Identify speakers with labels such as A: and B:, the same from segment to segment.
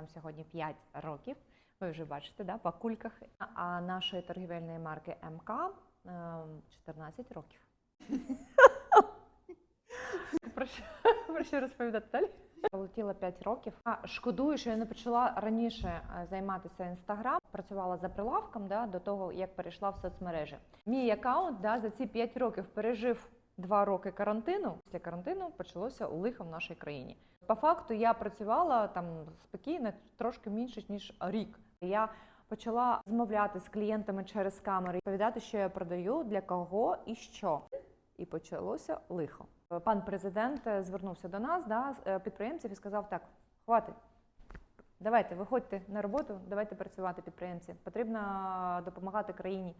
A: нам сьогодні 5 років. Ви вже бачите, да, по кульках. А нашої торгівельної марки МК е, 14 років. Про що, про що розповідати далі? Полетіла 5 років. А шкодую, що я не почала раніше е, займатися інстаграм. Працювала за прилавком да, до того, як перейшла в соцмережі. Мій аккаунт да, за ці 5 років пережив 2 роки карантину. Після карантину почалося лихо в нашій країні. По факту я працювала там спокійно трошки менше ніж рік. Я почала розмовляти з клієнтами через камери, розповідати, що я продаю, для кого і що. І почалося лихо. Пан президент е, звернувся до нас, да, е, підприємців, і сказав: так, хватить. Давайте, виходьте на роботу, давайте працювати підприємці. Потрібно допомагати країні.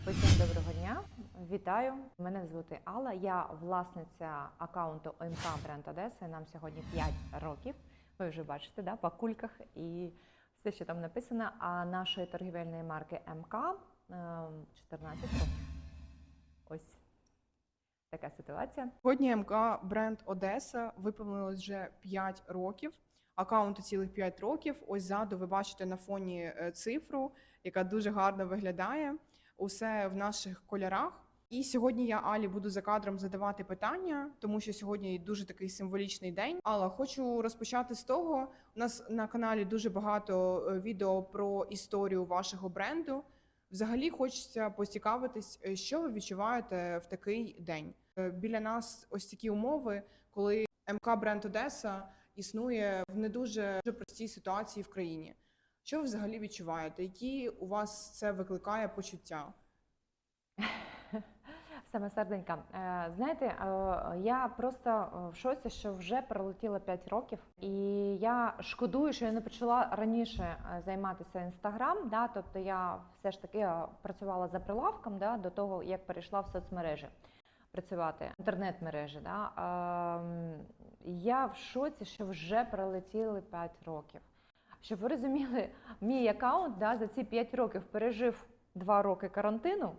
A: Усім доброго дня, вітаю. Мене звати Алла. Я власниця аккаунту ОМК Бренд Одеса. Нам сьогодні 5 років. Ви вже бачите, да, по кульках і все, що там написано. А нашої торгівельної марки МК е, 14 років. Ось така ситуація.
B: Сьогодні МК бренд Одеса виповнилось вже 5 років. Аккаунту цілих 5 років. Ось ззаду ви бачите на фоні е, цифру, яка дуже гарно виглядає. Усе в наших кольорах. І сьогодні я Алі буду за кадром задавати питання, тому що сьогодні дуже такий символічний день. Алла, хочу розпочати з того. У нас на каналі дуже багато е, відео про історію вашого бренду. Взагалі хочеться поцікавитись, е, що ви відчуваєте в такий день. Е, Біля нас ось такі умови, коли МК бренд Одеса існує в не дуже простій ситуації в країні. Що ви взагалі відчуваєте? Які у вас це викликає почуття?
A: Саме серденька. Е, Знаєте, е, я просто е, в шоці, що вже пролетіло 5 років, і я шкодую, що я не почала раніше займатися інстаграм. Да? Тобто я все ж таки працювала за прилавком да, до того, як перейшла в соцмережі працювати, інтернет-мережі. Да? Ем, Я в шоці, що вже пролетіли 5 років. Щоб ви розуміли, мій аккаунт да, за ці 5 років пережив 2 роки карантину.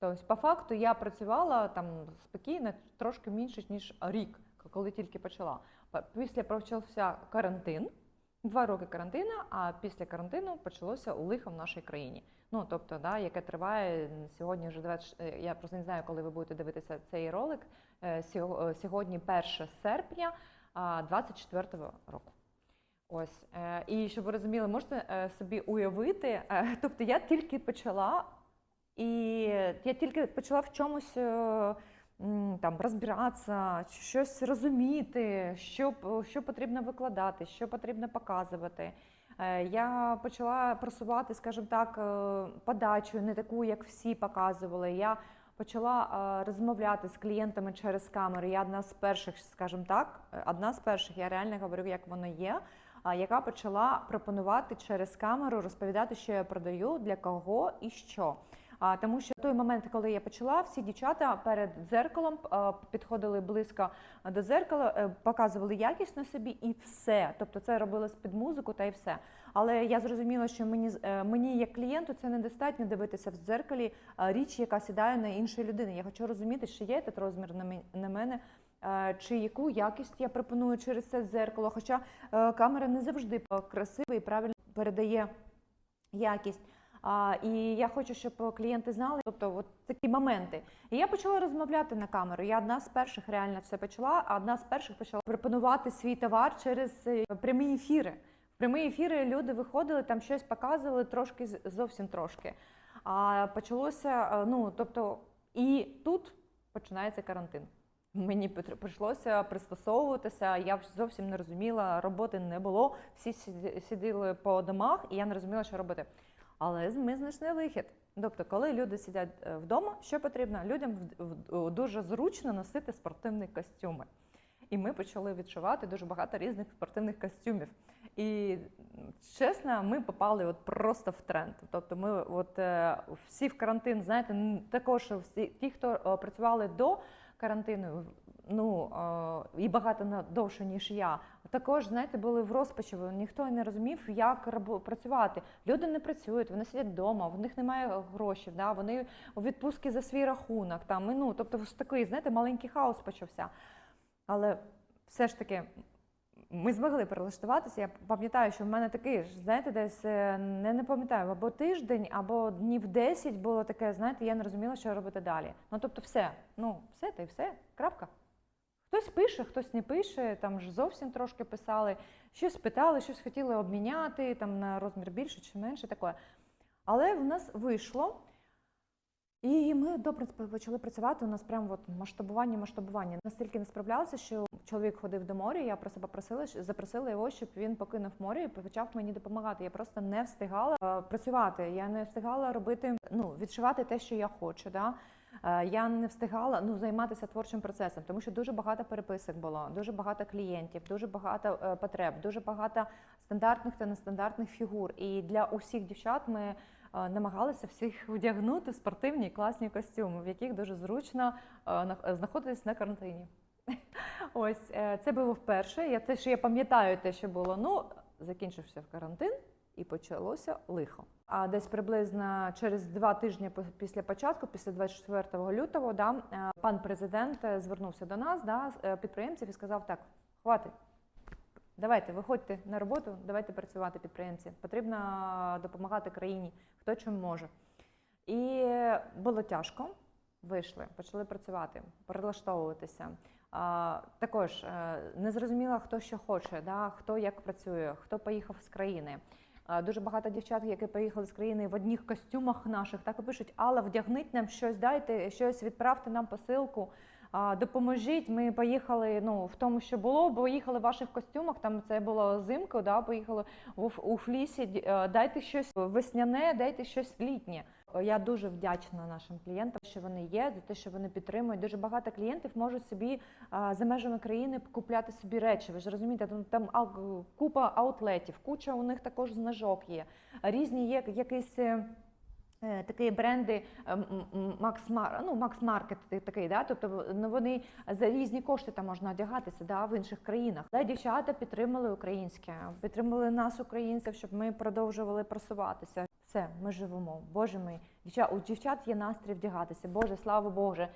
A: Тобто, по факту, я працювала там спокійно трошки менше, ніж рік, коли тільки почала. Після почався карантин, два роки карантину, а після карантину почалося лихо в нашій країні. Ну, тобто, да, яке триває сьогодні вже 20, е, я просто не знаю, коли ви будете дивитися цей ролик. е, е, Сьогодні 1 серпня 24 року. Ось. І щоб ви розуміли, можете собі уявити, тобто я тільки почала і я тільки почала в чомусь е, там розбиратися, щось розуміти, що, що потрібно викладати, що потрібно показувати. Е, Я почала просувати, скажімо так, е, подачу, не таку, як всі показували. Я почала розмовляти з клієнтами через камери. Я одна з перших, скажімо так, одна з перших, я реально говорю, як воно є яка почала пропонувати через камеру розповідати, що я продаю, для кого і що. Тому що в той момент, коли я почала, всі дівчата перед дзеркалом підходили близько до дзеркала, е, показували якісно собі і все. Тобто це робилось під музику та й все. Але я зрозуміла, що мені е, мені як клієнту це недостатньо дивитися в дзеркалі річ, яка сідає на іншої людини. Я хочу розуміти, що є этот розмір на мене. е, Чи яку якість я пропоную через це дзеркало? Хоча е, камера не завжди е, красиво і правильно передає якість. А, і я хочу, щоб клієнти знали, тобто от такі моменти. І я почала розмовляти на камеру. Я одна з перших реально це почала, а одна з перших почала пропонувати свій товар через е, прямі ефіри. В прямі ефіри люди виходили, там щось показували трошки зовсім трошки. А почалося, е, ну тобто, і тут починається карантин. Мені прийшлося пристосовуватися. Я зовсім не розуміла, роботи не було. Всі сиділи по домах, і я не розуміла, що робити. Але ми знайшли вихід. Тобто, коли люди сидять е, вдома, що потрібно? Людям дуже зручно носити спортивні костюми. І ми почали відчувати дуже багато різних спортивних костюмів. І чесно, ми попали от просто в тренд. Тобто, ми от е, всі в карантин, знаєте, також всі ті, хто працювали до карантину, ну і багато на- довше, ніж я, також знаєте, були в розпачі. Ніхто не розумів, як працювати. Люди не працюють, вони сидять вдома, в них немає грошей, да, вони у відпустки за свій рахунок. Там, і, ну, тобто, такий, знаєте, маленький хаос почався. Але все ж таки ми змогли перелаштуватися. Я пам'ятаю, що в мене такий ж, знаєте, десь е, не, не пам'ятаю, або тиждень, або днів 10 було таке, знаєте, я не розуміла, що робити далі. Ну тобто, все, ну все та й все, крапка. Хтось пише, хтось не пише, там ж зовсім трошки писали, щось питали, щось хотіли обміняти, там на розмір більше чи менше таке. Але в нас вийшло. І ми добре почали працювати. У нас прям от масштабування, масштабування. Настільки не справлялися, що чоловік ходив до моря. Я про себе просила, запросила його, щоб він покинув море і почав мені допомагати. Я просто не встигала е, працювати. Я не встигала робити, ну відшивати те, що я хочу. Да? Е, Я не встигала ну займатися творчим процесом, тому що дуже багато переписок було, дуже багато клієнтів, дуже багато е, потреб, дуже багато стандартних та нестандартних фігур. І для усіх дівчат ми е, намагалися всіх вдягнути в спортивні класні костюми, в яких дуже зручно знаходитись на карантині. Ось це було вперше. Я те, що я пам'ятаю, те, що було. Ну закінчився карантин і почалося лихо. А десь приблизно через два тижні після початку, після 24 лютого, да, е, пан президент е, звернувся до нас, да, е, підприємців, і сказав: так, хватить. Давайте, виходьте на роботу, давайте працювати підприємці. Потрібно допомагати країні, хто чим може. І було тяжко. Вийшли, почали працювати, перелаштовуватися. А, також не зрозуміла, хто що хоче, да, хто як працює, хто поїхав з країни. Дуже багато дівчат, які приїхали з країни в одних костюмах наших, так і пишуть: Алла, вдягніть нам щось, дайте щось, відправте нам посилку. Допоможіть, ми поїхали ну, в тому, що було, бо їхали в ваших костюмах, там це було зимку, да, поїхали у, флісі, е, дайте щось весняне, дайте щось літнє. Я дуже вдячна нашим клієнтам, що вони є, за те, що вони підтримують. Дуже багато клієнтів можуть собі за межами країни купляти собі речі. Ви ж розумієте, там, там купа аутлетів, куча у них також знижок є. Різні є якісь. Е, Такі бренди е, Макс Мар, ну Маркет такий, да, тобто ну, вони за різні кошти там можна одягатися да, в інших країнах. Але дівчата підтримали українське, підтримали нас, українців, щоб ми продовжували просуватися. Все, ми живемо. Боже мій, дівчат, у дівчат є настрій вдягатися. Боже, слава Боже.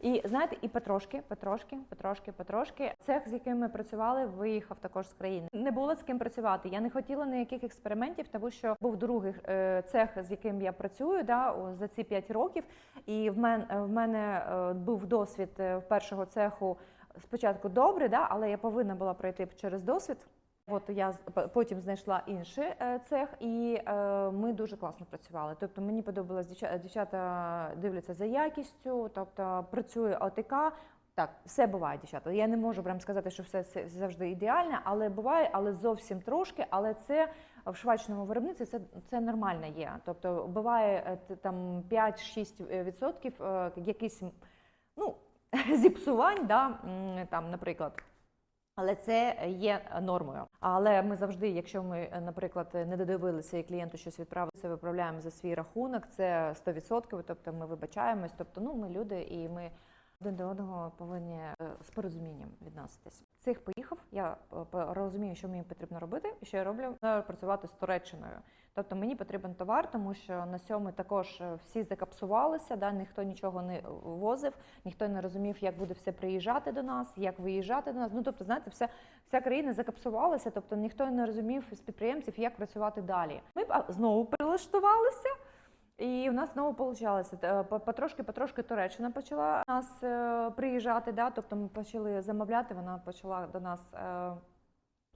A: І знаєте, і потрошки, потрошки, потрошки, потрошки. Цех, з яким ми працювали, виїхав також з країни. Не було з ким працювати. Я не хотіла ніяких експериментів, тому що був другий е, цех, з яким я працюю, да, за ці 5 років. І в мене в мене е, був досвід е, першого цеху. Спочатку добре, да, але я повинна була пройти через досвід. От я потім знайшла інший е, цех, і е, ми дуже класно працювали. Тобто мені подобалось дівчата, дівчата дивляться за якістю, тобто працює ОТК. Так, все буває, дівчата. Я не можу прям сказати, що все це завжди ідеальне, але буває, але зовсім трошки. Але це в швачному виробництві це, це нормально є. Тобто буває е, там 5-6 відсотків е, якісь ну, зіпсувань, да, там, наприклад. Але це є нормою. Але ми завжди, якщо ми, наприклад, не додивилися і клієнту щось відправили, це виправляємо за свій рахунок. Це 100%, тобто ми вибачаємось. Тобто, ну ми люди, і ми один до одного повинні е, з порозумінням відноситись. Цих поїхав. Я е, розумію, що мені потрібно робити, і що я роблю Е, працювати з Туреччиною. Тобто мені потрібен товар, тому що на сьому також всі закапсувалися, да, ніхто нічого не возив, ніхто не розумів, як буде все приїжджати до нас, як виїжджати до нас. Ну тобто, знаєте, вся, вся країна закапсувалася, тобто ніхто не розумів з підприємців, як працювати далі. Ми знову прилаштувалися. І в нас знову вийшло. Потрошки, потрошки Туреччина почала нас е, приїжджати. Да? Тобто ми почали замовляти, вона почала до нас е,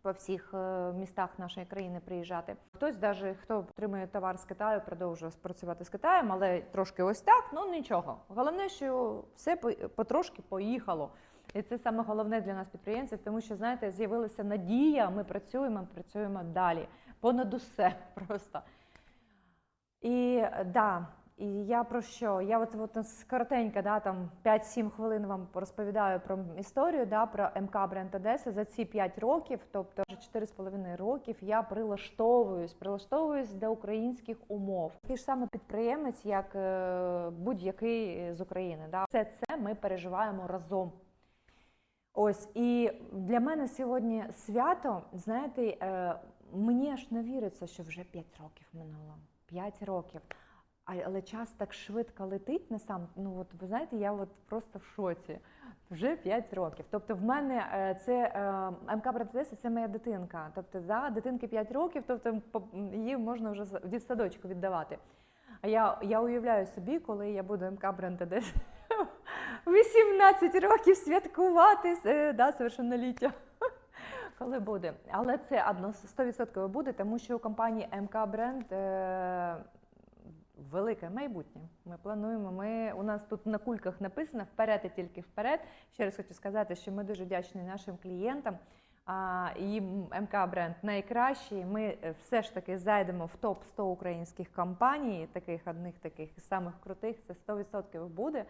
A: по всіх е, містах нашої країни приїжджати. Хтось, навіть хто отримує товар з Китаю, продовжує працювати з Китаєм, але трошки ось так, ну нічого. Головне, що все потрошки поїхало. І це саме головне для нас підприємців, тому що знаєте, з'явилася надія. Ми працюємо, ми працюємо далі. Понад усе просто. І да, і я про що? Я от, от коротенько, да, там 5-7 хвилин вам розповідаю про історію, да, про МК бренд Одеса. За ці 5 років, тобто вже 4,5 років, я прилаштовуюсь, прилаштовуюсь до українських умов. Такий ж саме підприємець, як е, будь-який з України. Да. Все це ми переживаємо разом. Ось і для мене сьогодні свято, знаєте, е, мені аж не віриться, що вже 5 років минуло. 5 років. Але час так швидко летить на сам. Ну от ви знаєте, я от просто в шоці. Вже 5 років. Тобто, в мене е, це е, МК Братодеса це моя дитинка. Тобто, за дитинки 5 років, тобто її можна вже в дитсадочку віддавати. А я, я уявляю собі, коли я буду МК бренд Одеса 18 років святкувати е, да, совершенноліття. Коли буде. Але це одно 100% буде, тому що у компанії МК Бренд е, велике майбутнє. Ми плануємо. Ми, у нас тут на кульках написано вперед і тільки вперед. Ще раз хочу сказати, що ми дуже вдячні нашим клієнтам. А, і МК бренд найкращий. Ми е, все ж таки зайдемо в топ 100 українських компаній, таких одних таких самих крутих. Це 100% буде.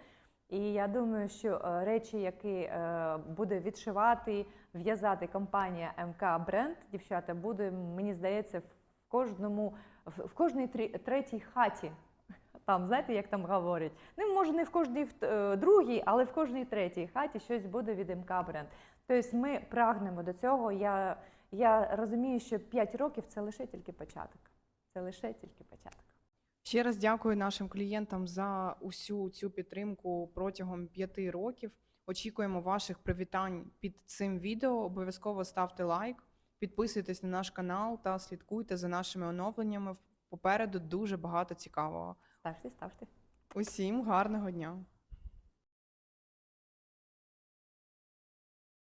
A: І я думаю, що е, речі, які е, буде відшивати, в'язати компанія МК бренд, дівчата, буде, мені здається, в кожному, в кожній третій хаті. Там, знаєте, як там говорять? Ну, може, не в кожній е, другій, але в кожній третій хаті щось буде від МК бренд. Тобто ми прагнемо до цього. Я, я розумію, що 5 років це лише тільки початок. Це лише тільки початок.
B: Ще раз дякую нашим клієнтам за усю цю підтримку протягом п'яти років. Очікуємо ваших привітань під цим відео. Обов'язково ставте лайк, підписуйтесь на наш канал та слідкуйте за нашими оновленнями. Попереду дуже багато цікавого.
A: Ставте, ставте.
B: Усім гарного дня!